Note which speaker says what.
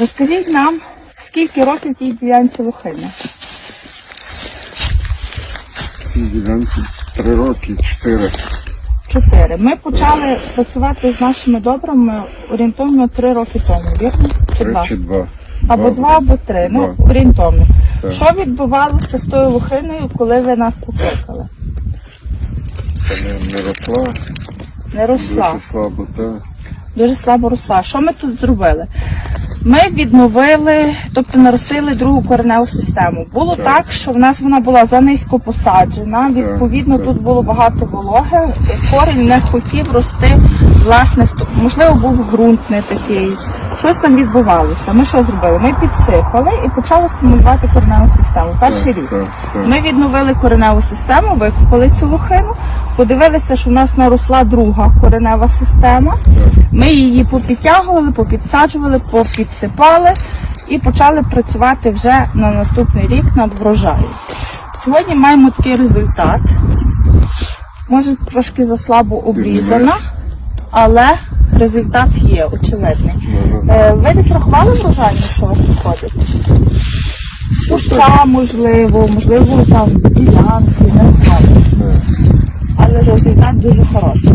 Speaker 1: Розкажіть нам, скільки років тій ділянці лохини?
Speaker 2: Цій ділянці три роки, чотири.
Speaker 1: Чотири. Ми почали працювати з нашими добрами орієнтовно три роки тому, вірно? Чи
Speaker 2: Три
Speaker 1: два?
Speaker 2: чи два.
Speaker 1: Або два, або три. Ну, орієнтовно.
Speaker 2: Так.
Speaker 1: Що відбувалося з тою лохиною, коли ви нас покликали?
Speaker 2: Та не, не росла,
Speaker 1: Не росла.
Speaker 2: дуже слабо, та.
Speaker 1: дуже слабо росла. Що ми тут зробили? Ми відновили, тобто наростили другу кореневу систему. Було так,
Speaker 2: Так.
Speaker 1: що в нас вона була занизько посаджена. Відповідно,
Speaker 2: так.
Speaker 1: тут було багато вологи. Корінь не хотів рости, власне, можливо, був ґрунт не такий. Щось там відбувалося. Ми що зробили? Ми підсипали і почали стимулювати кореневу систему. Перший рік. Ми відновили кореневу систему, викопали цю лохину, подивилися, що в нас наросла друга коренева система. Ми її попідтягували, попідсаджували, попідсипали і почали працювати вже на наступний рік над врожаєм. Сьогодні маємо такий результат. Може трошки заслабо обрізана, але результат є очевидний. Е, Ви десь рахували врожайність, що у вас виходить? Куща, можливо, можливо, там ділянки, не знаю. Але результат дуже хороший.